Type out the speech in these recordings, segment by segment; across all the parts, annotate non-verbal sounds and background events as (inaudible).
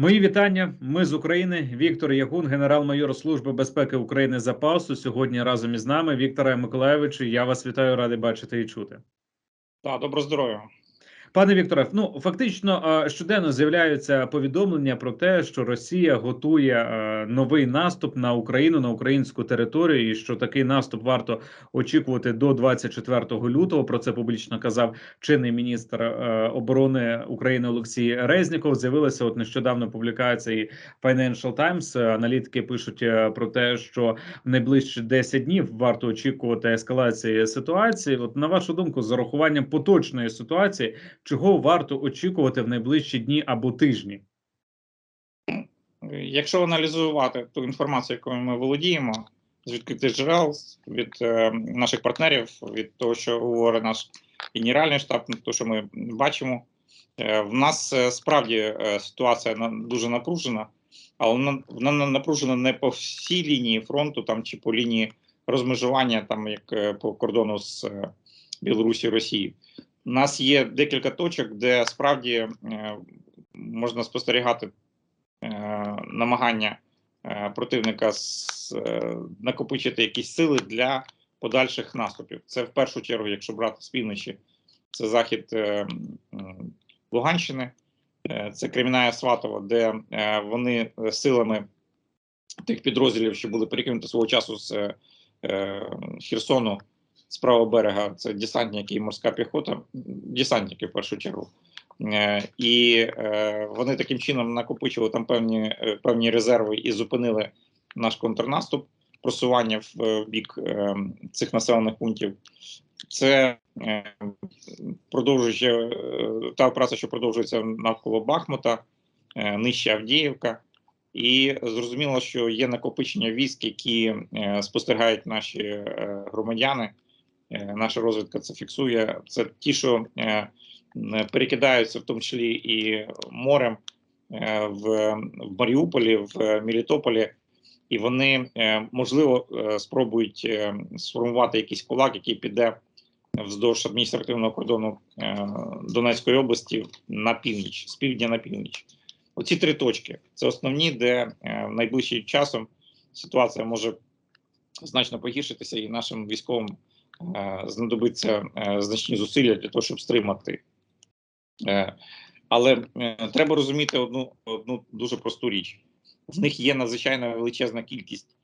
Мої вітання. Ми з України. Віктор Ягун, генерал-майор Служби безпеки України запасу. Сьогодні разом із нами. Віктора Миколаєвичу. Я вас вітаю, радий бачити і чути. Так, добро здоров'я. Пане Вікторе, ну фактично е, щоденно з'являються повідомлення про те, що Росія готує е, новий наступ на Україну на українську територію, і що такий наступ варто очікувати до 24 лютого. Про це публічно казав чинний міністр е, оборони України Олексій Резніков. З'явилася от нещодавно публікація Financial Times. Аналітики пишуть про те, що в найближчі 10 днів варто очікувати ескалації ситуації. От на вашу думку, з урахуванням поточної ситуації чого варто очікувати в найближчі дні або тижні? Якщо аналізувати ту інформацію, якою ми володіємо, з відкритих джерел від е, наших партнерів, від того, що говорить наш генеральний штаб, то що ми бачимо, е, в нас е, справді е, ситуація на, дуже напружена, але вона, вона напружена не по всій лінії фронту, там чи по лінії розмежування, там як е, по кордону з е, Білорусі Росії. У нас є декілька точок, де справді е, можна спостерігати е, намагання е, противника накопичити якісь сили для подальших наступів. Це в першу чергу, якщо брати з півночі, це захід Луганщини, це Креміная Сватова, де вони силами тих підрозділів, що були перекинуті свого часу з Херсону з правого берега це десантники і морська піхота, десантники в першу чергу. Е, І е, вони таким чином накопичили там певні, е, певні резерви і зупинили наш контрнаступ, просування в бік цих населених пунктів. Це продовжуючи е, та операція, що продовжується навколо Бахмута, нижче Авдіївка. І зрозуміло, що є накопичення військ, які спостерігають наші громадяни. Е, наша розвідка це фіксує. Це ті, що е, перекидаються, в тому числі і морем е, в, Маріуполі, в Мелітополі, і вони можливо спробують сформувати якийсь кулак, який піде вздовж адміністративного кордону Донецької області на північ, з півдня на північ. Оці три точки це основні, де найближчим часом ситуація може значно погіршитися, і нашим військовим знадобиться е, значні зусилля для того, щоб стримати. Е, але е, треба розуміти одну, одну дуже просту річ: в них є надзвичайно величезна кількість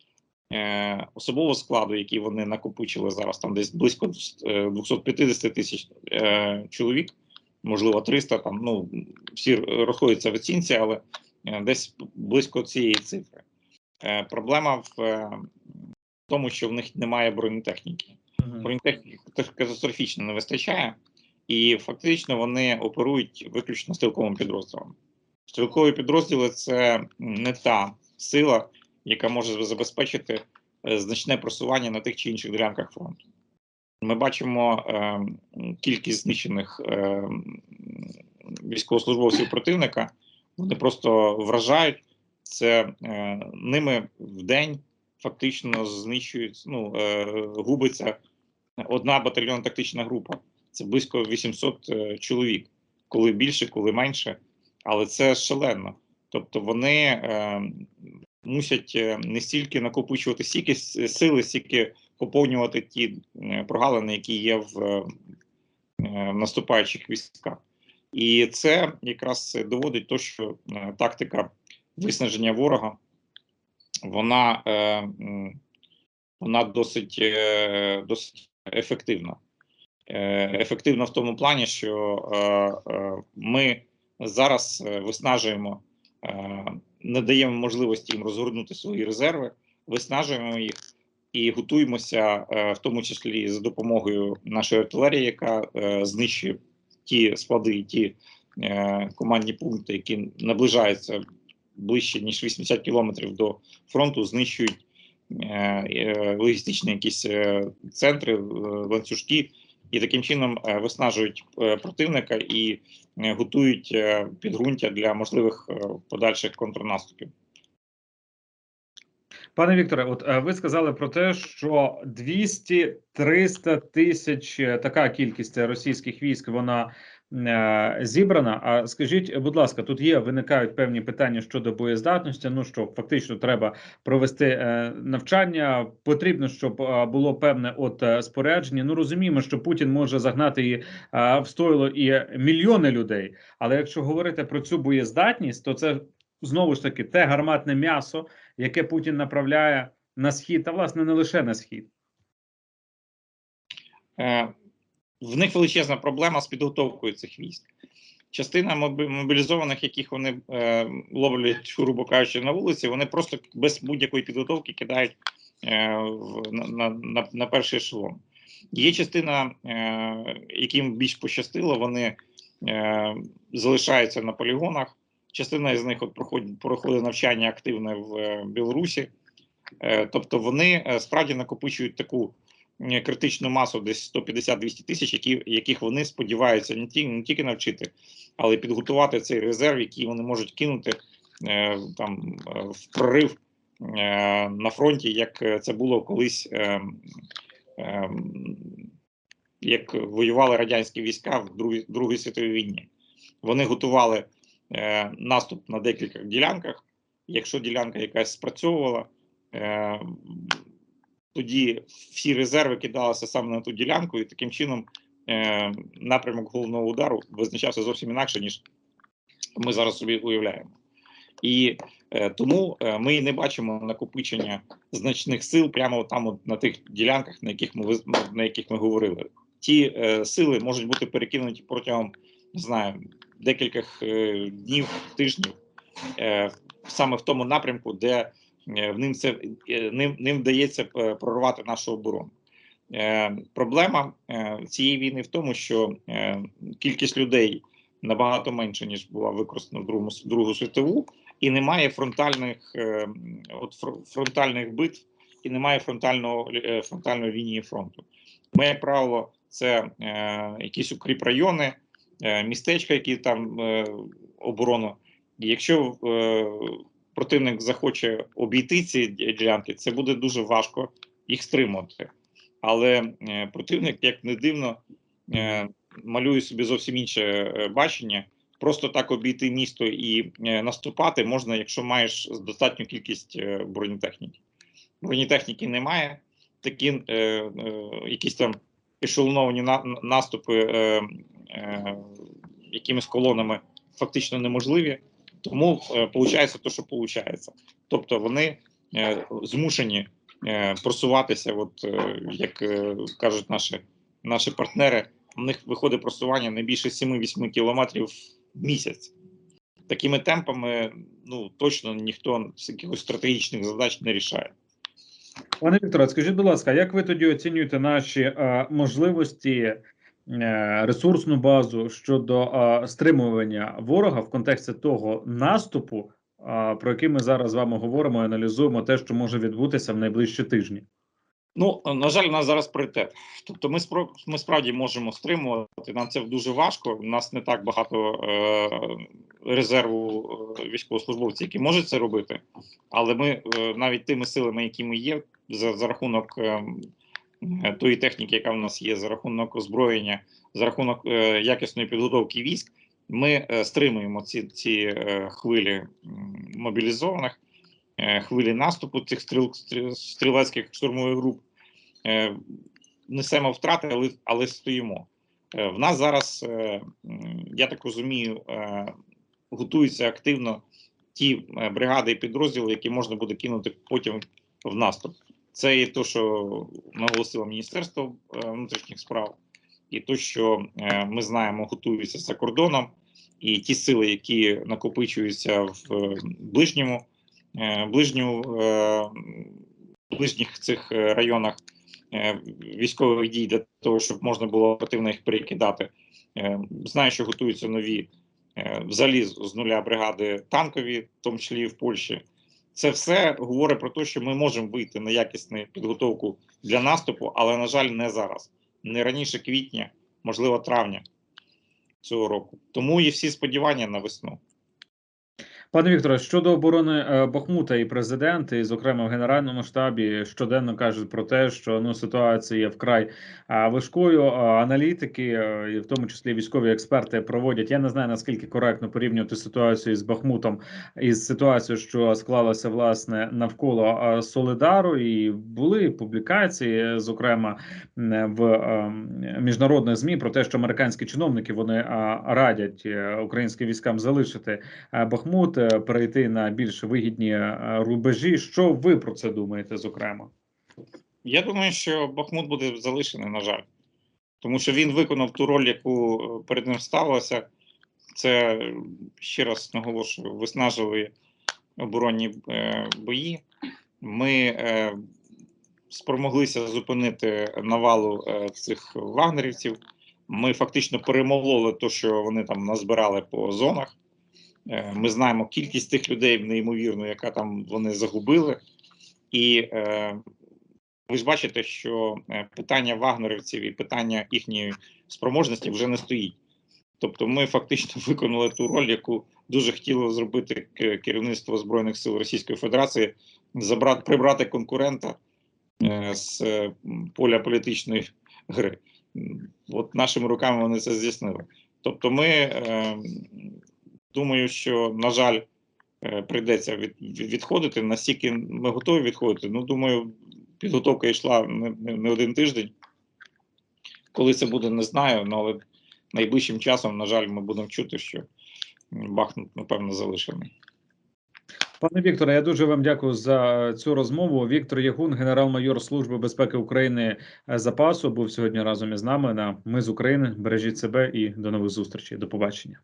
е, особового складу, який вони накопичили зараз, там десь близько е, 250 тисяч е, чоловік, можливо, 300, там ну всі розходяться в оцінці, але е, десь близько цієї цифри. Е, проблема в е, тому, що в них немає бронетехніки бронетехніки теж катастрофічно не вистачає, і фактично вони оперують виключно стрілковим підрозділом. Стрілкові підрозділи це не та сила, яка може забезпечити е, значне просування на тих чи інших ділянках фронту. Ми бачимо е, кількість знищених е, військовослужбовців противника. Вони просто вражають це е, ними в день фактично знищують, ну е, губиться одна батальйонна тактична група. Це близько 800 е, чоловік, коли більше, коли менше, але це шалено. Тобто вони е, мусять е, не стільки накопичувати стільки сили, стільки поповнювати ті е, прогалини, які є в, е, в наступаючих військах. І це якраз доводить то, що тактика виснаження ворога вона, е, вона досить, е, досить ефективна. Е, ефективна в тому плані, що е, е, ми зараз виснажуємо, не даємо можливості їм розгорнути свої резерви, виснажуємо їх і готуємося, в тому числі за допомогою нашої артилерії, яка знищує ті склади, і ті командні пункти, які наближаються ближче ніж 80 кілометрів до фронту, знищують логістичні якісь е, центри, е, ланцюжки, і таким чином е, виснажують е, противника і е, готують е, підґрунтя для можливих е, подальших контрнаступів. Пане Вікторе, от е, ви сказали про те, що 200-300 тисяч е, така кількість російських військ вона е, зібрана. А скажіть, будь ласка, тут є виникають певні питання щодо боєздатності. Ну що фактично треба провести е, навчання. Потрібно, щоб е, було певне от е, спорядження. Ну розуміємо, що Путін може загнати е, в стойло і мільйони людей. Але якщо говорити про цю боєздатність, то це знову ж таки те гарматне м'ясо, яке Путін направляє на схід, та власне не лише на схід. В них величезна проблема з підготовкою цих військ. Частина мобілізованих, яких вони е, ловлять, грубо кажучи, на вулиці, вони просто без будь-якої підготовки кидають е, в, на, на, на, перший ешелон. Є частина, е, яким більш пощастило, вони е, залишаються на полігонах. Частина з них от проходить, проходить навчання активне в е, Білорусі. Е, тобто вони е, справді накопичують таку критичну масу, десь 150-200 тисяч, які, яких вони сподіваються не, ті, не тільки навчити, але й підготувати цей резерв, який вони можуть кинути е, там е, в прорив е, на фронті, як е, це було колись, е, е, як воювали радянські війська в Другій, Другій світовій війні. Вони готували е, наступ на декілька ділянках. Якщо ділянка якась спрацьовувала, е, тоді всі резерви кидалися саме на ту ділянку, і таким чином е, напрямок головного удару визначався зовсім інакше, ніж ми зараз собі уявляємо. І е, тому е, ми не бачимо накопичення значних сил прямо там, от, на тих ділянках, на яких ми на яких ми говорили. Ті е, сили можуть бути перекинуті протягом не знаю декількох е, днів, тижнів, е, саме в тому напрямку, де в ним це е, ним, ним вдається е, прорвати нашу оборону. Е, проблема е, цієї війни в тому, що е, кількість людей набагато менше ніж була використана в другому другу світову, і немає фронтальних е, от фронтальних битв, і немає фронтального е, фронтальної лінії фронту. Як правило, це е, якісь укріп райони, е, містечка, які там е, оборону. І якщо е, противник захоче обійти ці ділянки, це буде дуже важко їх стримувати. Але е, противник, як не дивно, е, малює собі зовсім інше е, бачення. Просто так обійти місто і наступати можна, якщо маєш достатню кількість бронетехніки. Бронетехніки немає, такі якісь там ешелоновані на, наступи якимись колонами фактично неможливі. Тому е, виходить те, що виходить. Тобто вони е, змушені е, просуватися, от е, як е, кажуть наші, наші партнери, у них виходить просування не більше 7-8 кілометрів в місяць. Такими темпами ну точно ніхто з якихось стратегічних задач не рішає. Пане Вікторе, скажіть, будь ласка, як ви тоді оцінюєте наші е, можливості, е, ресурсну базу щодо е, стримування ворога в контексті того наступу, е, про який ми зараз з вами говоримо і аналізуємо те, що може відбутися в найближчі тижні? Ну на жаль, у нас зараз пріоритет. Тобто, ми спро ми справді можемо стримувати. Нам це дуже важко. У нас не так багато е, резерву е, військовослужбовців, які можуть це робити. Але ми е, навіть тими силами, які ми є, за, за рахунок е, е, тої техніки, яка в нас є, за рахунок озброєння, за рахунок е, якісної підготовки військ, ми е, стримуємо ці, ці е, хвилі мобілізованих. е, Хвилі наступу цих стріл, стріл- стрілецьких штурмових груп е, несемо втрати, але, але стоїмо. Е, в нас зараз, е, я так розумію, е, готуються активно ті е, бригади і підрозділи, які можна буде кинути потім в наступ. Це і те, що наголосило Міністерство е, внутрішніх справ, і те, що е, ми знаємо, готуються за кордоном, і ті сили, які накопичуються в ближньому, е, ближню, ближніх цих районах військових дій для того, щоб можна було оперативно їх перекидати. Знаю, що готуються нові взагалі з нуля бригади танкові, в тому числі і в Польщі. Це все говорить про те, що ми можемо вийти на якісну підготовку для наступу, але, на жаль, не зараз, не раніше квітня, можливо, травня цього року. Тому і всі сподівання на весну. Пане Вікторе, щодо оборони е, Бахмута і президент, і зокрема в генеральному штабі щоденно кажуть про те, що ну ситуація вкрай важкою. Аналітики, е, і в тому числі військові експерти, проводять. Я не знаю наскільки коректно порівнювати ситуацію з Бахмутом із ситуацією, що склалася власне навколо е, Солидару, і були публікації, е, зокрема в е, міжнародних змі про те, що американські чиновники вони радять е, українським військам залишити е, Бахмут, е, перейти на більш вигідні е, рубежі. Що ви про це думаєте? Зокрема, Я думаю, що Бахмут буде залишений, на жаль, тому що він виконав ту роль, яку е, перед ним ставилося. Це ще раз наголошую, виснажили оборонні е, бої. Ми спромоглися зупинити навалу цих вагнерівців. Ми фактично перемололи те, що вони там назбирали по зонах. Е, Ми знаємо кількість тих людей неймовірну, яка там вони загубили. І е, ви ж бачите, що е, питання вагнерівців і питання їхньої спроможності вже не стоїть. Тобто, ми фактично (laughs) виконали ту роль, яку дуже хотіло зробити керівництво Збройних сил Російської Федерації, забрати, прибрати конкурента з поля політичної гри. От нашими руками вони це здійснили. Тобто, ми думаю, що, на жаль, е, прийдеться від, від- відходити. Настільки ми готові відходити. Ну, думаю, підготовка йшла не, не, не один тиждень. Коли це буде, не знаю, ну, але найближчим часом, на жаль, ми будемо чути, що Бахмут, напевно, залишений. пане Вікторе, я дуже вам дякую за цю розмову. Віктор Ягун, генерал-майор Служби безпеки України е, запасу, був сьогодні разом із нами на Ми з України. Бережіть себе і до нових зустрічей. До побачення.